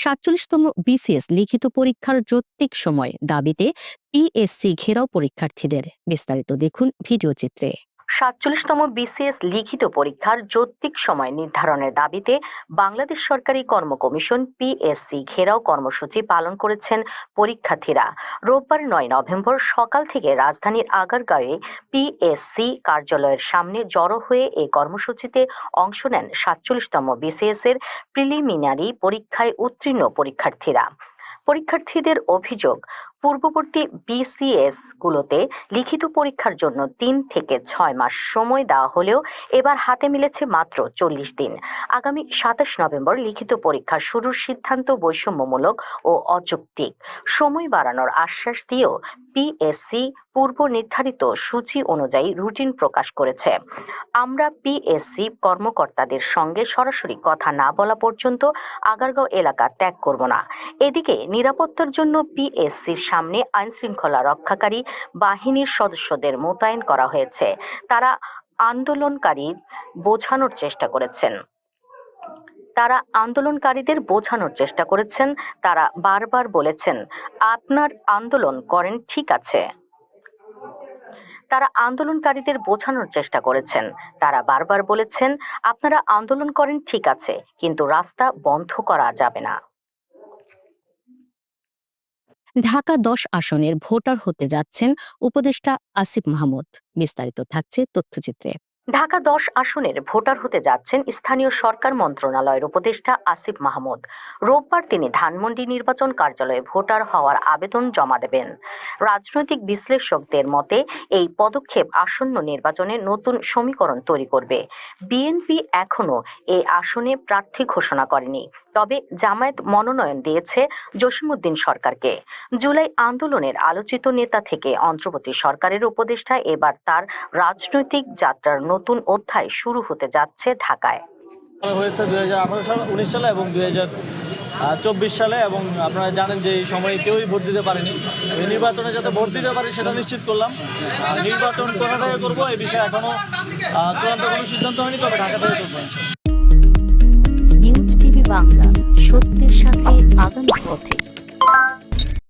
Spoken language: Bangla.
সাতচল্লিশতম বিসিএস লিখিত পরীক্ষার যৌক্তিক সময় দাবিতে পিএসসি ঘেরাও পরীক্ষার্থীদের বিস্তারিত দেখুন ভিডিও চিত্রে। সাতচল্লিশতম বিসিএস লিখিত পরীক্ষার যৌক্তিক সময় নির্ধারণের দাবিতে বাংলাদেশ সরকারি কর্ম কমিশন পিএসসি ঘেরাও কর্মসূচি পালন করেছেন পরীক্ষার্থীরা। রোববার নয় নভেম্বর সকাল থেকে রাজধানীর আগারগাঁওয়ে পিএসসি কার্যালয়ের সামনে জড়ো হয়ে এই কর্মসূচিতে অংশ নেন সাতচল্লিশতম বিসিএস এর প্রিলিমিনারি পরীক্ষায় উত্তীর্ণ পরীক্ষার্থীরা। পরীক্ষার্থীদের অভিযোগ পূর্ববর্তী বিসিএস গুলোতে লিখিত পরীক্ষার জন্য তিন থেকে ছয় মাস সময় দেওয়া হলেও এবার হাতে মিলেছে মাত্র চল্লিশ দিন। আগামী সাতাশ নভেম্বর লিখিত পরীক্ষা শুরুর সিদ্ধান্ত বৈষম্যমূলক ও অযৌক্তিক। সময় বাড়ানোর আশ্বাস দিয়েও পিএসসি পূর্ব নির্ধারিত সূচি অনুযায়ী রুটিন প্রকাশ করেছে। আমরা পিএসসি কর্মকর্তাদের সঙ্গে সরাসরি কথা না বলা পর্যন্ত আগারগাঁও এলাকা ত্যাগ করব না। এদিকে নিরাপত্তার জন্য পিএসসির সামনে আইনশৃঙ্খলা রক্ষাকারী বাহিনীর সদস্যদের মোতায়েন করা হয়েছে। তারা আন্দোলনকারী বোঝানোর চেষ্টা করেছেন। তারা আন্দোলনকারীদের বোঝানোর চেষ্টা করেছেন। তারা বারবার বলেছেন, আপনার আন্দোলন করেন, ঠিক আছে। তারা আন্দোলনকারীদের বোঝানোর চেষ্টা করেছেন। তারা বারবার বলেছেন, আপনারা আন্দোলন করেন, ঠিক আছে, কিন্তু রাস্তা বন্ধ করা যাবে না। ঢাকা দশ আসনের ভোটার হতে যাচ্ছেন উপদেষ্টা আসিফ মাহমুদ। বিস্তারিত থাকছে তথ্যচিত্রে। ঢাকা দশ আসনের ভোটার হতে যাচ্ছেন স্থানীয় সরকার মন্ত্রণালয়ের উপদেষ্টা আসিফ মাহমুদ। রোববার তিনি ধানমন্ডি নির্বাচন কার্যালয়ে ভোটার হওয়ার আবেদন জমা দেবেন। রাজনৈতিক বিশ্লেষকদের মতে, এই পদক্ষেপ আসন্ন নির্বাচনে নতুন সমীকরণ তৈরি করবে। বিএনপি এখনও এই আসনে প্রার্থী ঘোষণা করেনি, তবে জামায়াত মনোনয়ন দিয়েছে জসিমউদ্দিন সরকারকে। জুলাই আন্দোলনের আলোচিত নেতা থেকে অন্তর্বর্তী সরকারের উপদেষ্টা এবার তার রাজনৈতিক যাত্রার নতুন অধ্যায় শুরু হতে যাচ্ছে ঢাকায়। হয়েছে দুই হাজার আঠারো সাল উনিশ সালে এবং দুই হাজার চব্বিশ সালে এবং আপনারা জানেন যে এই সময়ে কেউই ভোট দিতে পারেনি। এই নির্বাচনে যাতে ভোট দিতে পারি সেটা নিশ্চিত করলাম। নির্বাচন কোথা থেকে করব এই বিষয়ে এখনও চূড়ান্ত কোনো সিদ্ধান্ত হয়নি তবে ঢাকা থেকে করব নিউজ টিভি বাংলা সত্যের সাথে আগামী পথে।